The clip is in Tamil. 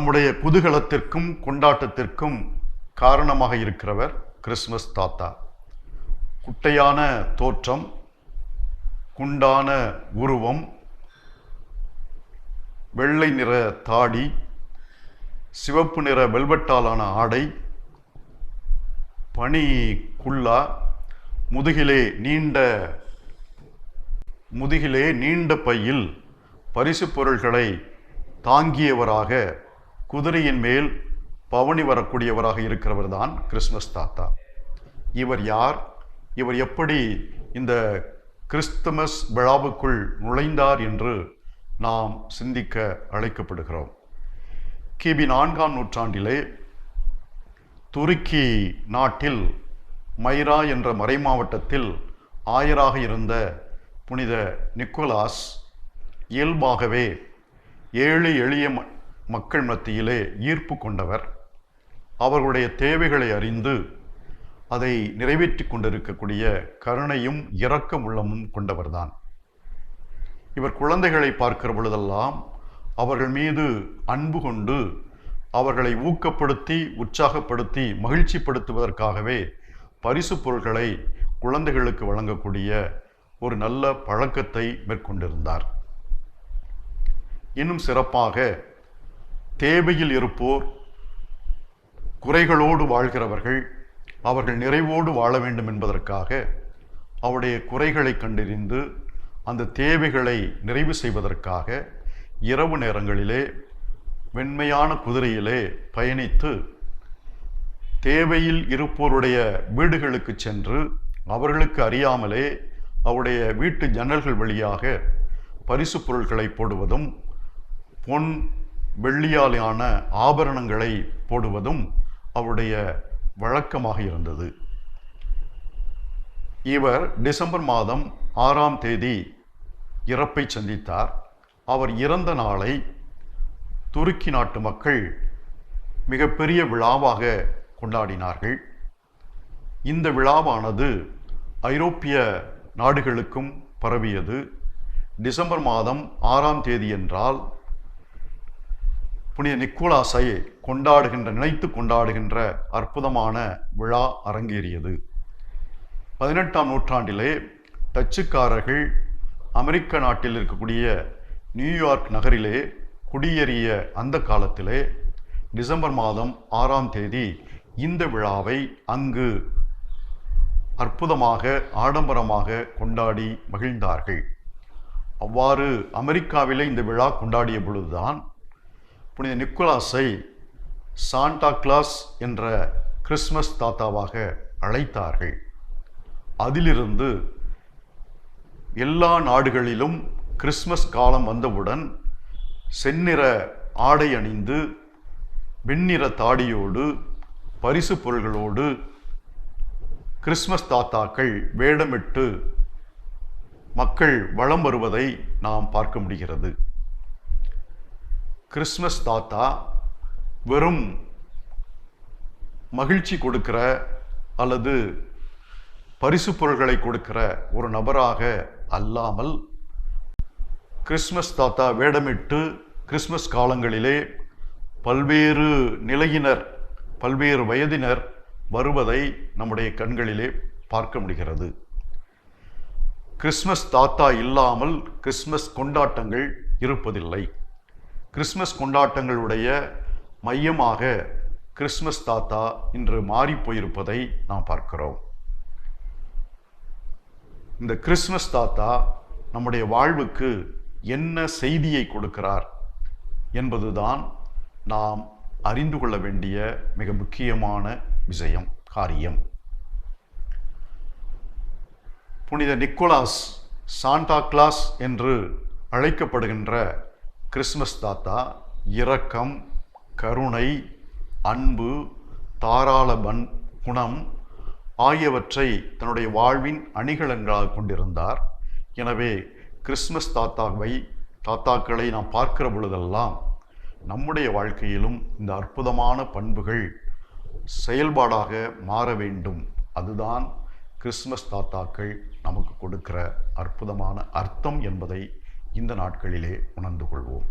நம்முடைய குதூகலத்திற்கும் கொண்டாட்டத்திற்கும் காரணமாக இருக்கிறவர் கிறிஸ்மஸ் தாத்தா. குட்டையான தோற்றம் குண்டான உருவம் வெள்ளை நிற தாடி சிவப்பு நிற வெல்வெட்டாலான ஆடை பனி குல்லா முதுகிலே நீண்ட முதுகிலே நீண்ட பையில் பரிசு பொருள்களை தாங்கியவராக குதிரையின் மேல் பவனி வரக்கூடியவராக இருக்கிறவர் தான் கிறிஸ்மஸ் தாத்தா. இவர் யார்? இவர் எப்படி இந்த கிறிஸ்துமஸ் விழாவுக்குள் நுழைந்தார் என்று நாம் சிந்திக்க அழைக்கப்படுகிறோம். கிபி நான்காம் நூற்றாண்டிலே துருக்கி நாட்டில் மைரா என்ற மறை மாவட்டத்தில் ஆயராக இருந்த புனித நிக்கோலாஸ் இயல்பாகவே ஏழு எளிய ம- மக்கள் மத்தியிலே ஈர்ப்பு கொண்டவர். அவர்களுடைய தேவைகளை அறிந்து அதை நிறைவேற்றி கொண்டிருக்கக்கூடிய கருணையும் இரக்கம் உள்ளமும் கொண்டவர்தான். இவர் குழந்தைகளை பார்க்கிற பொழுதெல்லாம் அவர்கள் மீது அன்பு கொண்டு அவர்களை ஊக்கப்படுத்தி உற்சாகப்படுத்தி மகிழ்ச்சிப்படுத்துவதற்காகவே பரிசு பொருட்களை குழந்தைகளுக்கு வழங்கக்கூடிய ஒரு நல்ல பழக்கத்தை மேற்கொண்டிருந்தார். இன்னும் சிறப்பாக தேவையில் இருப்போர் குறைகளோடு வாழ்கிறவர்கள் அவர்கள் நிறைவோடு வாழ வேண்டும் என்பதற்காக அவருடைய குறைகளை கண்டறிந்து அந்த தேவைகளை நிறைவு செய்வதற்காக இரவு நேரங்களிலே வெண்மையான குதிரையிலே பயணித்து தேவையில் இருப்போருடைய வீடுகளுக்கு சென்று அவர்களுக்கு அறியாமலே அவருடைய வீட்டு ஜன்னல்கள் வழியாக பரிசு பொருட்களை போடுவதும் பொன் வெள்ளியாலான ஆபரணங்களை போடுவதும் அவருடைய வழக்கமாக இருந்தது. இவர் டிசம்பர் மாதம் ஆறாம் தேதி இறப்பை சந்தித்தார். அவர் இறந்த நாளை துருக்கி நாட்டு மக்கள் மிகப்பெரிய விழாவாக கொண்டாடினார்கள். இந்த விழாவானது ஐரோப்பிய நாடுகளுக்கும் பரவியது. டிசம்பர் மாதம் ஆறாம் தேதி என்றால் புனித நிக்கோலாஸை கொண்டாடுகின்ற நினைத்து கொண்டாடுகின்ற அற்புதமான விழா அரங்கேறியது. பதினெட்டாம் நூற்றாண்டிலே டச்சுக்காரர்கள் அமெரிக்க நாட்டில் இருக்கக்கூடிய நியூயார்க் நகரிலே குடியேறிய அந்த காலத்திலே டிசம்பர் மாதம் ஆறாம் தேதி இந்த விழாவை அங்கு அற்புதமாக ஆடம்பரமாக கொண்டாடி மகிழ்ந்தார்கள். அவ்வாறு அமெரிக்காவிலே இந்த விழா கொண்டாடிய பொழுதுதான் புனித நிக்கோலாஸை சாண்டா கிளாஸ் என்ற கிறிஸ்மஸ் தாத்தாவாக அழைத்தார்கள். அதிலிருந்து எல்லா நாடுகளிலும் கிறிஸ்மஸ் காலம் வந்தவுடன் செந்நிற ஆடை அணிந்து வெண்ணிற தாடியோடு பரிசு பொருள்களோடு கிறிஸ்மஸ் தாத்தாக்கள் வேடமிட்டு மக்கள் வலம் வருவதை நாம் பார்க்க முடிகிறது. கிறிஸ்மஸ் தாத்தா வெறும் மகிழ்ச்சி கொடுக்கிற அல்லது பரிசு பொருள்களை கொடுக்கிற ஒரு நபராக அல்லாமல் கிறிஸ்மஸ் தாத்தா வேடமிட்டு கிறிஸ்மஸ் காலங்களிலே பல்வேறு நிலையினர் பல்வேறு வயதினர் வருவதை நம்முடைய கண்களிலே பார்க்க முடிகிறது. கிறிஸ்மஸ் தாத்தா இல்லாமல் கிறிஸ்மஸ் கொண்டாட்டங்கள் இருப்பதில்லை. கிறிஸ்மஸ் கொண்டாட்டங்களுடைய மையமாக கிறிஸ்மஸ் தாத்தா இன்று மாறி போயிருப்பதை நாம் பார்க்கிறோம். இந்த கிறிஸ்மஸ் தாத்தா நம்முடைய வாழ்வுக்கு என்ன செய்தியை கொடுக்கிறார் என்பதுதான் நாம் அறிந்து கொள்ள வேண்டிய மிக முக்கியமான விஷயம் காரியம். புனித நிக்கோலாஸ் சாண்டா கிளாஸ் என்று அழைக்கப்படுகின்ற கிறிஸ்மஸ் தாத்தா இரக்கம் கருணை அன்பு தாராள பன் குணம் ஆகியவற்றை தன்னுடைய வாழ்வின் அணிகலன்களாக கொண்டிருந்தார். எனவே கிறிஸ்மஸ் தாத்தாவை தாத்தாக்களை நாம் பார்க்கிற பொழுதெல்லாம் நம்முடைய வாழ்க்கையிலும் இந்த அற்புதமான பண்புகள் செயல்பாடாக மாற வேண்டும். அதுதான் கிறிஸ்மஸ் தாத்தாக்கள் நமக்கு கொடுக்கிற அற்புதமான அர்த்தம் என்பதை இந்த நாட்களிலே உணர்ந்து கொள்வோம்.